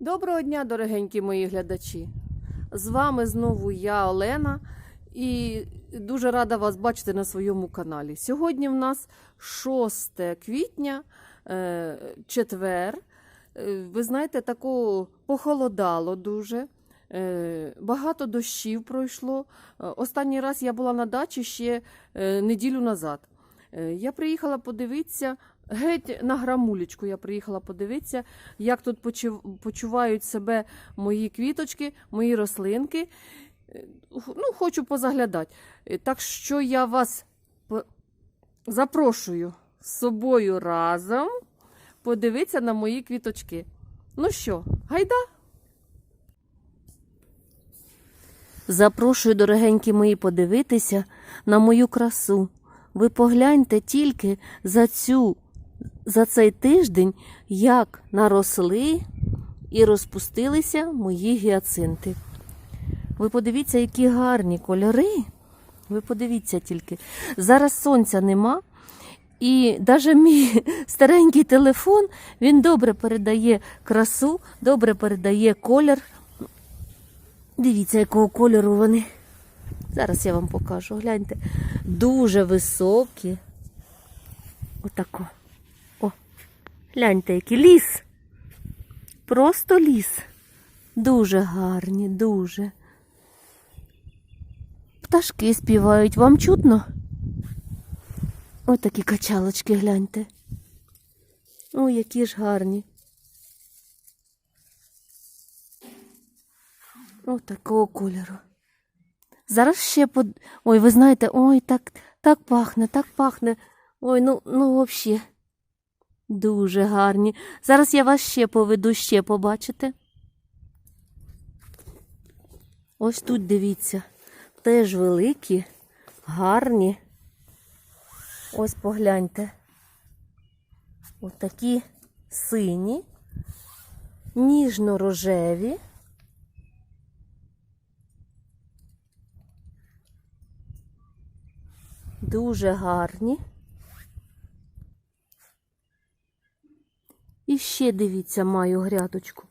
Доброго дня, дорогенькі мої глядачі! З вами знову я, Олена, і дуже рада вас бачити на своєму каналі. Сьогодні в нас 6 квітня, е, четвер. Е, Ви знаєте, тако похолодало дуже. Е, Багато дощів пройшло. Останній раз я була на дачі ще неділю назад. Я приїхала подивитися, геть на грамулечку я приїхала подивитися, як тут почувають себе мої квіточки, мої рослинки. Е, Ну, хочу позаглядати. Е, Так що я вас запрошую з собою разом подивитися на мої квіточки. Ну що, гайда? Запрошую, дорогенькі мої, подивитися на мою красу. Ви погляньте тільки за цю, за цей тиждень, як наросли і розпустилися мої гіацинти. Ви подивіться, які гарні кольори. Ви подивіться тільки. Зараз сонця нема. І навіть мій старенький телефон він добре передає красу, добре передає колір. Дивіться, якого кольору вони. Зараз я вам покажу. Гляньте. Дуже високі. Отако. Гляньте, який ліс. Просто ліс. Дуже гарні, дуже. Пташки співають. Вам чутно? Ось такі качалочки, гляньте. Ой, які ж гарні. Ось такого кольору. Зараз ще под... Ой, ви знаєте, ой, так, так пахне, так пахне. Ой, ну, ну взагалі. Дуже гарні. Зараз я вас ще поведу, ще побачите. Ось тут дивіться. Теж великі, гарні. Ось погляньте. Ось такі сині, ніжно-рожеві. Дуже гарні. І ще дивіться, маю грядочку.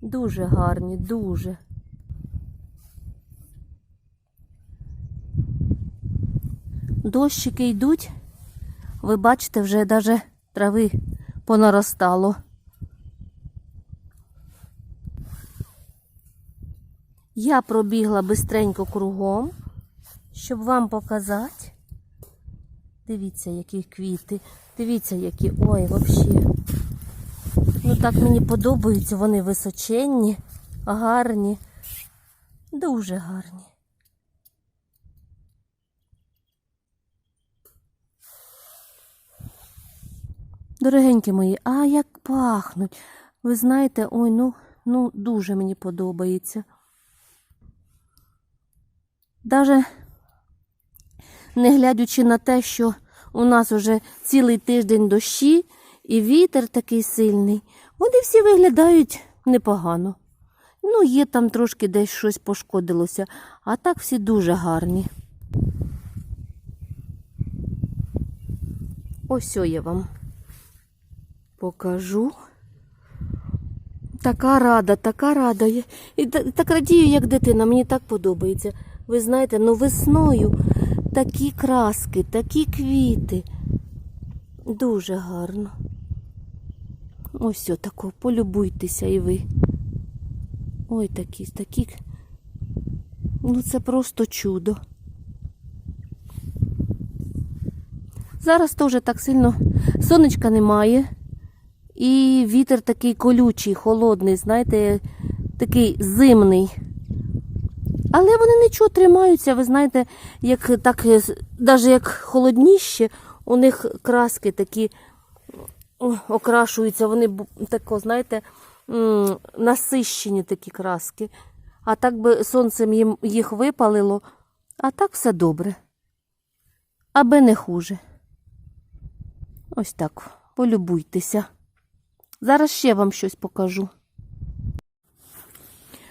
Дуже гарні, дуже. Дощики йдуть. Ви бачите, вже навіть трави понаростало. Я пробігла бистренько кругом, щоб вам показати. Дивіться, які квіти. Дивіться, які. Ой, взагалі. Ну так мені подобаються, вони височенні, гарні, дуже гарні. Дорогенькі мої, а як пахнуть. Ви знаєте, ой, ну, ну дуже мені подобається. Даже не глядячи на те, що у нас вже цілий тиждень дощі і вітер такий сильний, вони всі виглядають непогано. Ну, є там трошки десь щось пошкодилося, а так всі дуже гарні. Ось я вам покажу. Така рада, така рада. І так радію, як дитина, мені так подобається. Ви знаєте, ну весною такі краски, такі квіти. Дуже гарно. Ось отако, полюбуйтеся і ви. Ой, такі, такі. Ну це просто чудо. Зараз теж так сильно сонечка немає. І вітер такий колючий, холодний, знаєте, такий зимний. Але вони нічого тримаються, ви знаєте, як так, навіть як холодніше, у них краски такі окрашуються, вони тако, знаєте, насищені такі краски. А так би сонцем їм їх випалило, а так все добре. Аби не хуже. Ось так, полюбуйтеся. Зараз ще вам щось покажу.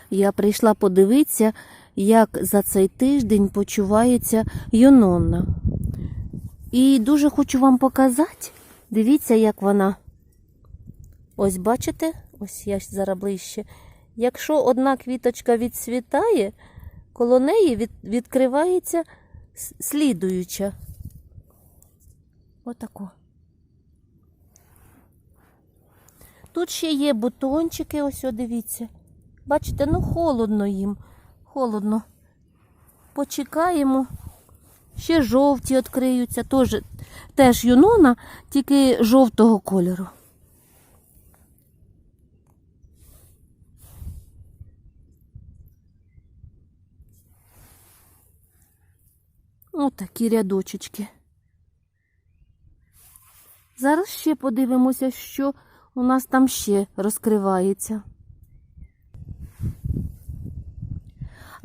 Я прийшла подивитися, як за цей тиждень почувається Юнонна. І дуже хочу вам показати. Дивіться, як вона Ось бачите, ось я зараз ближче. Якщо одна квіточка відцвітає, коло неї від, відкривається слідуюча. Отако. Тут ще є бутончики, ось дивіться. Бачите, ну холодно їм. Холодно. Почекаємо. Ще жовті відкриються. Теж, теж юнона, тільки жовтого кольору. Отакі рядочечки. Зараз ще подивимося, що у нас там ще розкривається.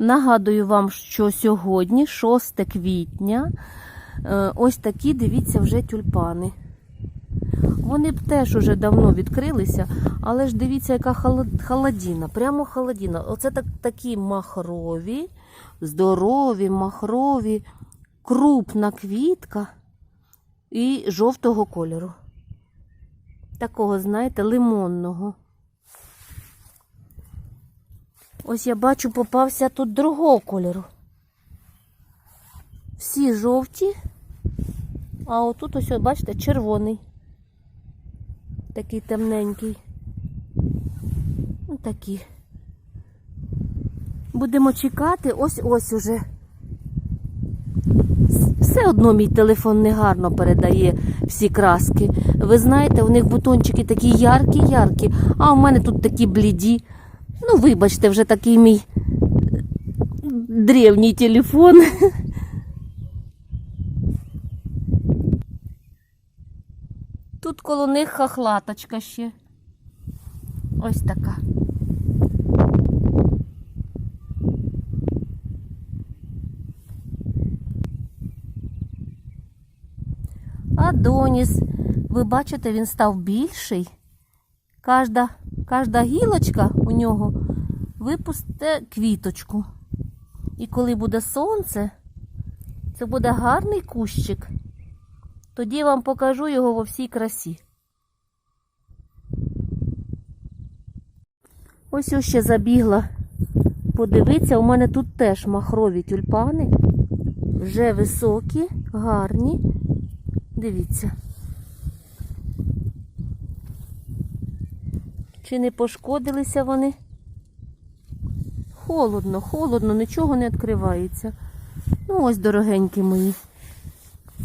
Нагадую вам, що сьогодні, 6 квітня, е, ось такі, дивіться, вже тюльпани. Вони б теж уже давно відкрилися, але ж дивіться, яка холодіна, прямо холодіна. Оце так, такі махрові, здорові, махрові, крупна квітка і жовтого кольору. Такого, знаєте, лимонного. Ось я бачу, попався тут другого кольору. Всі жовті, а отут ось, бачите, червоний. Такий темненький. Ну, такі. Будемо чекати, ось ось уже. Все одно мій телефон негарно передає всі краски. Ви знаєте, у них бутончики такі яркі-яркі, а у мене тут такі бліді. Ну, вибачте, вже такий мій древній телефон. Тут коло них хахлаточка ще. Ось така. Адоніс, ви бачите, він став більший. Кожна, кожна гілочка у нього випусте квіточку. І коли буде сонце, це буде гарний кущик. Тоді я вам покажу його во всій красі. Ось ось ще забігла. Подивіться, у мене тут теж махрові тюльпани. Вже високі, гарні. Дивіться. Чи не пошкодилися вони? Холодно, холодно, нічого не відкривається. Ну, ось, дорогенькі мої.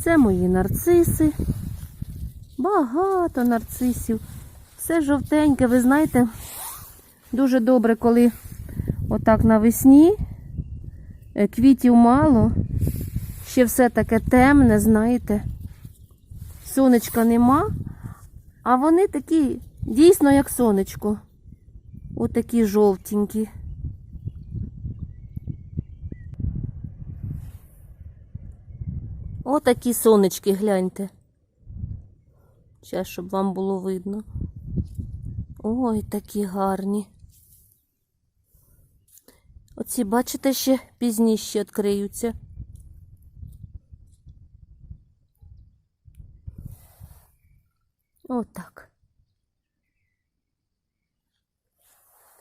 Це мої нарциси. Багато нарцисів. Все жовтеньке, ви знаєте, дуже добре, коли отак навесні е, квітів мало, ще все таке темне, знаєте. Сонечка нема, а вони такі, дійсно, як сонечко. Отакі жовтенькі. Отакі сонечки, гляньте. Зараз, щоб вам було видно. Ой, такі гарні. Оці, бачите, ще пізніше відкриються. Отак.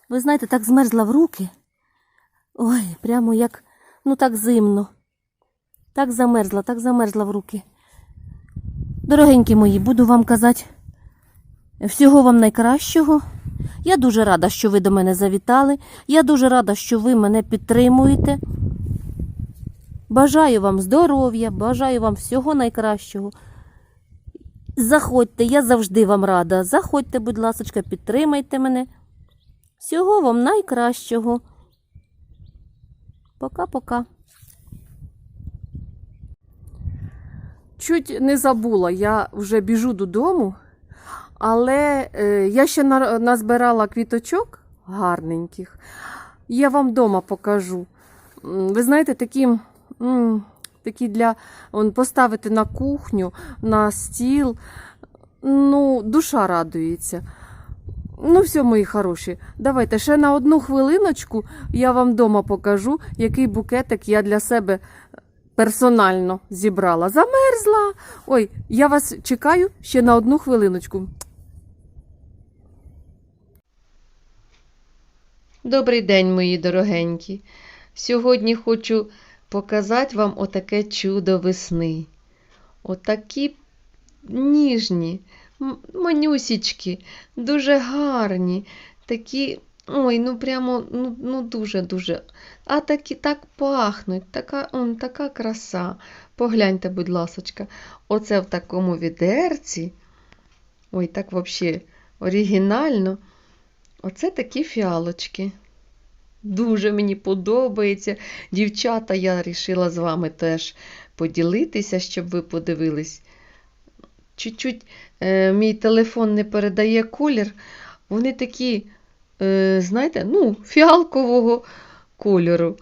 Ви знаєте, так змерзла в руки. Ой, прямо як, ну так зимно. Так замерзла, так замерзла в руки. Дорогенькі мої, буду вам казати всього вам найкращого. Я дуже рада, що ви до мене завітали. Я дуже рада, що ви мене підтримуєте. Бажаю вам здоров'я, бажаю вам всього найкращого. Заходьте, я завжди вам рада. Заходьте, будь ласка, підтримайте мене. Всього вам найкращого. Пока-пока. Чуть не забула, я вже біжу додому, але е, я ще на- назбирала квіточок гарненьких. Я вам вдома покажу. Ви знаєте, такі, такі для он, поставити на кухню, на стіл. Ну, душа радується. Ну, все, мої хороші, давайте ще на одну хвилиночку я вам вдома покажу, який букетик я для себе персонально зібрала. Замерзла. Ой, я вас чекаю ще на одну хвилиночку. Добрий день, мої дорогенькі. Сьогодні хочу показати вам отаке чудо весни. Отакі ніжні, манюсічки, дуже гарні, такі, ой, ну прямо, ну, ну дуже-дуже. А такі так пахнуть, така, он, така краса. Погляньте, будь ласочка, оце в такому відерці. Ой, так взагалі оригінально. Оце такі фіалочки. Дуже мені подобається. Дівчата, я вирішила з вами теж поділитися, щоб ви подивились. Чуть-чуть мій телефон не передає колір. Вони такі, е, знаєте, ну, фіалкового кольору.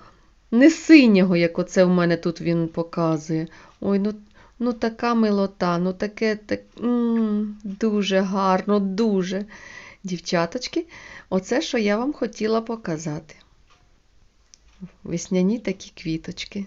Не синього, як оце в мене тут він показує. Ой, ну, ну така милота, ну таке так, м, дуже гарно, дуже. Дівчаточки, оце, що я вам хотіла показати. Весняні такі квіточки.